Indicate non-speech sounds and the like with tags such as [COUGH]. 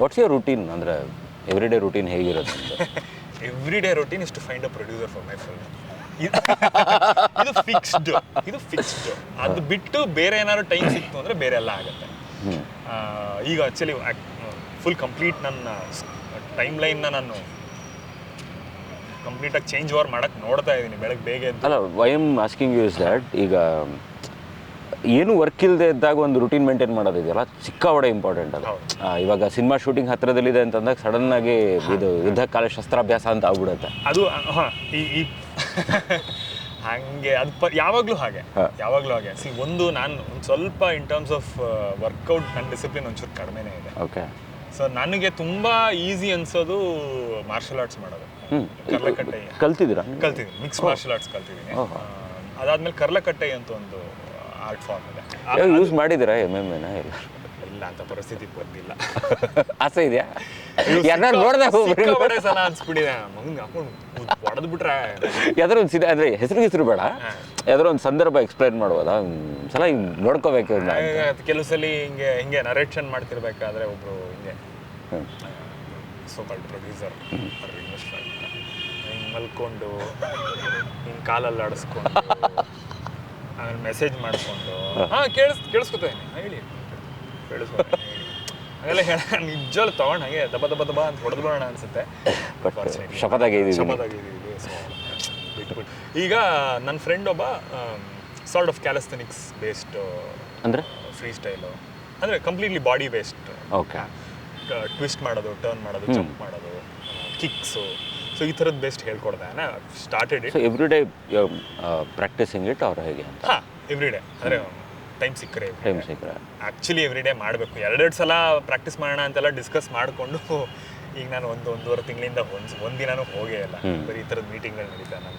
What's your routine ಅಂದರೆ every day routine ಹೇಗಿರುತ್ತೆ every day routine is to find a producer for my film ಇದು fixed [LAUGHS] ಇದು fixed ಅದು ಬಿಟ್ಟು ಬೇರೆ ಏನಾದ್ರು ಟೈಮ್ ಸಿಕ್ತು ಅಂದರೆ ಬೇರೆ ಎಲ್ಲ ಆಗುತ್ತೆ. ಈಗ ಆ್ಯಕ್ಚುಲಿ ಫುಲ್ ಕಂಪ್ಲೀಟ್ ನನ್ನ ಟೈಮ್ ಲೈನ್ನ ನಾನು ಕಂಪ್ಲೀಟಾಗಿ ಚೇಂಜ್ ಓವರ್ ಮಾಡಕ್ಕೆ ನೋಡ್ತಾ ಇದ್ದೀನಿ. ಬೆಳಗ್ಗೆ ಬೇಗ ಅಲ್ಲ why am asking you is that ಈಗ ಏನು ವರ್ಕ್ ಇಲ್ಲದೆ ಇದ್ದಾಗ ಒಂದು ರುಟೀನ್ ಮೇಂಟೈನ್ ಮಾಡೋದಿದೆಯಲ್ಲ ಸಿಕ್ಕಾವಡೆ ಇಂಪಾರ್ಟೆಂಟ್ ಅದು. ಇವಾಗ ಸಿನಿಮಾ ಶೂಟಿಂಗ್ ಹತ್ತಿರದಲ್ಲಿದೆ ಅಂತಂದಾಗ ಸಡನ್ ಆಗಿ ಇದು ಯುದ್ಧ ಕಾಲ ಶಸ್ತ್ರಾಭ್ಯಾಸ ಅಂತ ಆಗ್ಬಿಡುತ್ತೆ. ಅದು ಹಾಂ ಈ [LAUGHS] ಹಾಗೆ ಅದು ಪ ಯಾವಾಗಲೂ ಹಾಗೆ. ಯಾವಾಗಲೂ ಹಾಗೆ. ಸಿ ಒಂದು ನಾನು ಒಂದು ಸ್ವಲ್ಪ ಇನ್ ಟರ್ಮ್ಸ್ ಆಫ್ ವರ್ಕೌಟ್ ನನ್ನ ಡಿಸಿಪ್ಲಿನ್ ಒಂಚೂರು ಕಡಿಮೆನೇ ಇದೆ. ಓಕೆ ಸೊ ನನಗೆ ತುಂಬ ಈಸಿ ಅನ್ಸೋದು ಮಾರ್ಷಲ್ ಆರ್ಟ್ಸ್ ಮಾಡೋದು. ಕರ್ಲಕಟ್ಟೆ. ಕಲ್ತಿದ್ದೀರಾ? ಕಲ್ತಿದ್ದೀನಿ. ಮಿಕ್ಸ್ ಮಾರ್ಷಲ್ ಆರ್ಟ್ಸ್ ಕಲ್ತಿದ್ದೀನಿ. ಅದಾದ್ಮೇಲೆ ಕರ್ಲಕಟ್ಟೆ ಅಂತ ಒಂದು ಆರ್ಟ್ ಫಾರ್ಮ್ ಇದೆ. ಯೂಸ್ ಮಾಡಿದಿರಾ ಎಂ ಎಂ ಎನ ಇಲ್ಲ. ಇಲ್ಲ ಅಂತ ಪರಿಸ್ಥಿತಿ ಬಂದಿಲ್ಲ. [LAUGHS] ಆಸೆ ಇದೆಯಾ? ಯಾರು ನೋಡ್ದೆ ಸಿಕ್ಕಾಪಟ್ಟೆ ಸಲ ಅನ್ಸ್ಬಿಟ್ಟಿದೆ. ಮಗನ್ ಹಾಕೊಂಡು ಹೊಡೆದ್ ಬಿಟ್ರೆ [LAUGHS] ಯಾವ್ದಾರು ಒಂದು ಸಿದ್ಧ ಅಂದರೆ ಹೆಸರು ಹೆಸರು ಬೇಡ. ಯಾವ್ದಾರು ಒಂದು ಸಂದರ್ಭ ಎಕ್ಸ್ಪ್ಲೈನ್ ಮಾಡ್ಬೋದಾ? ಒಂದ್ ಸಲ ಹಿಂಗ್ ನೋಡ್ಕೋಬೇಕು. ಕೆಲವು ಸಲ ಹಿಂಗೆ ಹಿಂಗೆ ನರೇಷನ್ ಮಾಡ್ತಿರ್ಬೇಕಾದ್ರೆ ಒಬ್ರು ಹಿಂಗೆ. ಸೋಕಾಲ್ಡ್ ಪ್ರೊಡ್ಯೂಸರ್ ಹಿಂಗ್ ಹಿಂಗೆ ಮಲ್ಕೊಂಡು ಹಿಂಗೆ ಕಾಲಲ್ಲಿ ಆಡಿಸ್ಕೊಂಡು [LAUGHS] ಆಮೇಲೆ ಮೆಸೇಜ್ ಮಾಡಿಕೊಂಡು. ಹಾಂ. ಕೇಳಿಸ್ ಕೇಳಿಸ್ಕೊತಾ ಹೇಳಿ. ಕೇಳಿಸ್ಕೊತಾ ಹಾಗೆಲ್ಲ ಹೇಳ. ನಿಜವಲ್ಲ ತೊಗೊಂಡು ಹಾಗೆ ದಬ ದಬ ದಬ ಅಂತ ಹೊಡೆದ್ಬಿಡೋಣ ಅನ್ಸುತ್ತೆ. ಶಪಥಾಗೆ. ಈಗ ನನ್ನ ಫ್ರೆಂಡ್ ಒಬ್ಬ ಸಾರ್ಟ್ ಆಫ್ ಕ್ಯಾಲಸ್ಥೆನಿಕ್ಸ್ ಬೇಸ್ಡ್ ಅಂದರೆ? ಫ್ರೀ ಸ್ಟೈಲು ಅಂದರೆ completely body based okay twist ಮಾಡೋದು ಟರ್ನ್ ಮಾಡೋದು ಜಂಪ್ ಮಾಡೋದು ಕಿಕ್ಸು ಸೊ ಈ ಥರದ್ದು best ಹೇಳ್ಕೊಡ್ದೆ started it so every day practising it ಅವ್ರು ಹೇಗೆ ಅಂತ? ಹಾಂ ಎವ್ರಿ ಡೇ ಅಂದರೆ ಟೈಮ್ ಸಿಕ್ಕರೆ ಟೈಮ್ ಸಿಕ್ಕರೆ. ಆ್ಯಕ್ಚುಲಿ ಎವ್ರಿ ಡೇ ಮಾಡಬೇಕು. ಎರಡೆರಡು ಸಲ ಪ್ರಾಕ್ಟೀಸ್ ಮಾಡೋಣ ಅಂತೆಲ್ಲ ಡಿಸ್ಕಸ್ ಮಾಡಿಕೊಂಡು ಈಗ ನಾನು ಒಂದು ಒಂದೂವರೆ ತಿಂಗಳಿಂದ ಒಂದು ದಿನಾನೂ ಹೋಗೇ ಇಲ್ಲ. ಬರೀ ಈ ಥರದ ಮೀಟಿಂಗ್ಗಳು ನಡೀತಾ ನಾನು